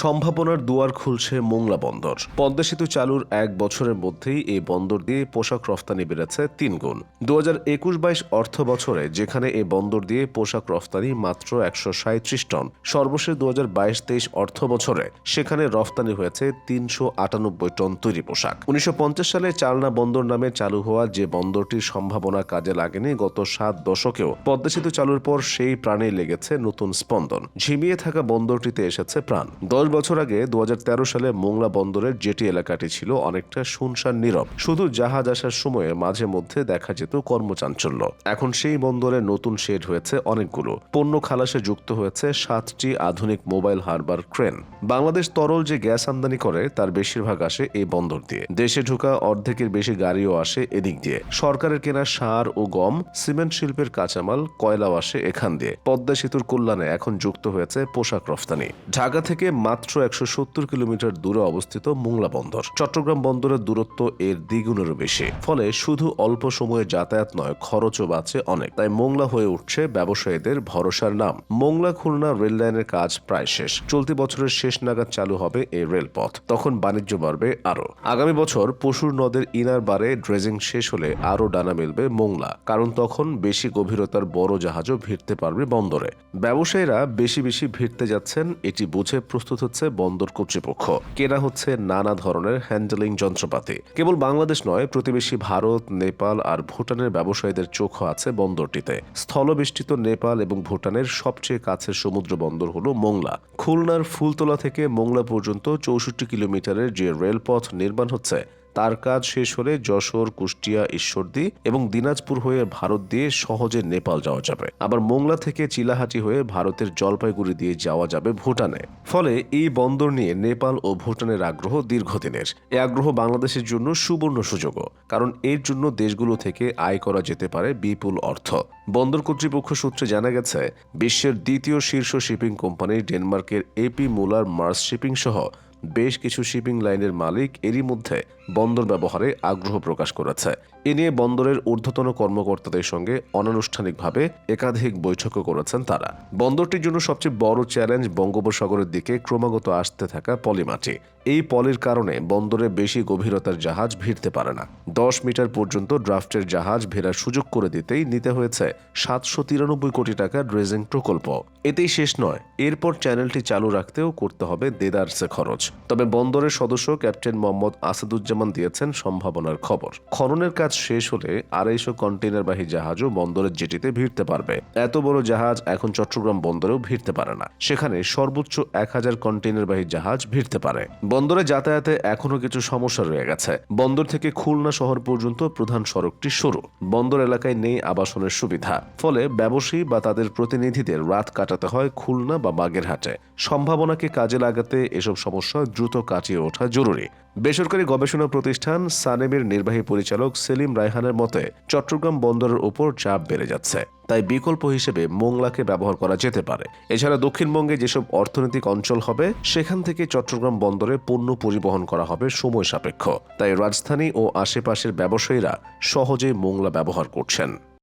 সম্ভাবনার দুয়ার খুলছে মোংলা বন্দর। পদ্মা সেতু চালুর এক বছরের মধ্যেই এই বন্দর দিয়ে পোশাক রফতানি বেড়েছে তিন গুণ। দু হাজার একুশ বাইশ অর্থ বছরে যেখানে এই বন্দর দিয়ে পোশাক রফতানি মাত্র একশো সাঁত্রিশ টন। সর্বশেষ দু হাজার বাইশ তেইশ অর্থ বছরে সেখানে রফতানি হয়েছে তিনশো আটানব্বই টন তৈরি পোশাক। উনিশশো পঞ্চাশ সালে চালনা বন্দর নামে চালু হওয়া যে বন্দরটির সম্ভাবনা কাজে লাগেনি গত সাত দশকেও। পদ্মা সেতু চালুর পর সেই প্রাণে লেগেছে নতুন স্পন্দন। ঝিমিয়ে থাকা বন্দরটিতে এসেছে প্রাণ। দশ বছর আগে দু হাজার তেরো সালে মোংলা বন্দরের জেটি এলাকাটি ছিল অনেকটা শুনশান নীরব। শুধু জাহাজ আসার সময়ে মাঝে মধ্যে দেখা যেত কর্মচাঞ্চল্য। এখন সেই বন্দরে নতুন শেড হয়েছে অনেকগুলো। পণ্য খালাসে যুক্ত হয়েছে সাতটি আধুনিক মোবাইল হারবার ক্রেন। বাংলাদেশ তরল যে গ্যাস আমদানি করে, তার বেশিরভাগ আসে এই বন্দর দিয়ে। দেশে ঢোকা অর্ধেকের বেশি গাড়িও আসে এদিক দিয়ে। সরকারের কেনা সার ও গম, সিমেন্ট শিল্পের কাঁচামাল, কয়লাও আসে এখান দিয়ে। পদ্মা সেতুর কল্যাণে এখন যুক্ত হয়েছে পোশাক রফতানি। ঢাকা থেকে মাত্র একশো সত্তর কিলোমিটার দূরে অবস্থিত মোংলা বন্দর। চট্টগ্রাম বন্দরের দূরত্ব এর দ্বিগুণেরও বেশি। ফলে শুধু অল্প সময়ে যাতায়াত নয়, খরচও বাঁচে অনেক। তাই মোংলা হয়ে উঠছে ব্যবসায়ীদের ভরসার নাম। মোংলা খুলনা রেল লাইনের কাজ প্রায় শেষ। চলতি বছরের শেষ নাগাদ চালু হবে এই রেলপথ। তখন বাণিজ্য বাড়বে আরও। আগামী বছর পশুর নদের ইনার বারে ড্রেজিং শেষ হলে আরও ডানা মিলবে মোংলা। কারণ তখন বেশি গভীরতার বড় জাহাজও ভিড়তে পারবে বন্দরে। ব্যবসায়ীরা বেশি বেশি ভিড়তে যাচ্ছেন, এটি বুঝে প্রস্তুত হচ্ছে বন্দর কর্তৃপক্ষ। কেনা হচ্ছে নানা ধরনের হ্যান্ডেলিং যন্ত্রপাতি। কেবল বাংলাদেশ নয়, প্রতিবেশী ভারত, নেপাল আর ভুটানের ব্যবসায়ীদের চোখ আছে বন্দরটিতে। স্থলবেষ্টিত নেপাল এবং ভুটানের সবচেয়ে কাছের সমুদ্র বন্দর হল মোংলা। খুলনার ফুলতলা থেকে মোংলা পর্যন্ত চৌষট্টি কিলোমিটারের যে রেলপথ নির্মাণ হচ্ছে তার কাজ শেষ হলে যশোর, কুষ্টিয়া, ঈশ্বরদী এবং দিনাজপুর হয়ে ভারত দিয়ে সহজে নেপাল যাওয়া যাবে। আবার মোংলা থেকে চিলাহাটি হয়ে ভারতের জলপাইগুড়ি দিয়ে যাওয়া যাবে ভুটানে। ফলে এই বন্দর নিয়ে নেপাল ও ভুটানের আগ্রহ দীর্ঘদিনের। এ আগ্রহ বাংলাদেশের জন্য সুবর্ণ সুযোগও, কারণ এর জন্য দেশগুলো থেকে আয় করা যেতে পারে বিপুল অর্থ। বন্দর কর্তৃপক্ষ সূত্রে জানা গেছে, বিশ্বের দ্বিতীয় শীর্ষ শিপিং কোম্পানি ডেনমার্কের A P Moller Maersk shipping সহ বেশ কিছু শিপিং লাইনের মালিক এরই মধ্যে বন্দর ব্যবহারে আগ্রহ প্রকাশ করেছে। এ নিয়ে বন্দরের ঊর্ধ্বতন কর্মকর্তাদের সঙ্গে অনানুষ্ঠানিকভাবে একাধিক বৈঠকও করেছেন তারা। বন্দরটির জন্য সবচেয়ে বড় চ্যালেঞ্জ বঙ্গোপসাগরের দিকে ক্রমাগত আসতে থাকা পলিমাটি এই পলির কারণে বন্দরে বেশি গভীরতার জাহাজ ভিড়তে পারে না। দশ মিটার পর্যন্ত ড্রাফটের জাহাজ ভেড়ার সুযোগ করে দিতেই নিতে হয়েছে সাতশো তিরানব্বই কোটি টাকা ড্রেজিং প্রকল্প। এতেই শেষ নয়। এরপর চ্যানেলটি চালু রাখতেও করতে হবে দেদারসে খরচ। তবে বন্দরের সদস্য ক্যাপ্টেন মোহাম্মদ আসাদুজ্জামান দিয়েছেন সম্ভাবনার খবর। খননের কাজ শেষ হলে আড়াইশো কন্টেনারবাহী জাহাজও বন্দরের জেটিতে ভিড়তে পারবে। এত বড় জাহাজ এখন চট্টগ্রাম বন্দরেও ভিড়তে পারে না। সেখানে সর্বোচ্চ এক হাজার কন্টেনারবাহী জাহাজ ভিড়তে পারে। বন্দরে যাতায়াতে এখনও কিছু সমস্যা রয়ে গেছে। বন্দর থেকে খুলনা শহর পর্যন্ত প্রধান সড়কটি সরু। বন্দর এলাকায় নেই আবাসনের সুবিধা। ফলে ব্যবসায়ী বা তাদের প্রতিনিধিদের রাত কাটাতে হয় খুলনা বা বাগেরহাটে। সম্ভাবনাকে কাজে লাগাতে এসব সমস্যা দ্রুত কাটিয়ে ওঠা জরুরি। বেসরকারি গবেষণা প্রতিষ্ঠান সানেমের নির্বাহী পরিচালক সেলিম রায়হানের মতে, চট্টগ্রাম বন্দরের ওপর চাপ বেড়ে যাচ্ছে। তাই বিকল্প হিসেবে মোংলাকে ব্যবহার করা যেতে পারে। এছাড়া দক্ষিণবঙ্গে যেসব অর্থনৈতিক অঞ্চল হবে, সেখান থেকে চট্টগ্রাম বন্দরে পণ্য পরিবহন করা হবে সময় সাপেক্ষ। তাই রাজধানী ও আশেপাশের ব্যবসায়ীরা সহজেই মোংলা ব্যবহার করছেন।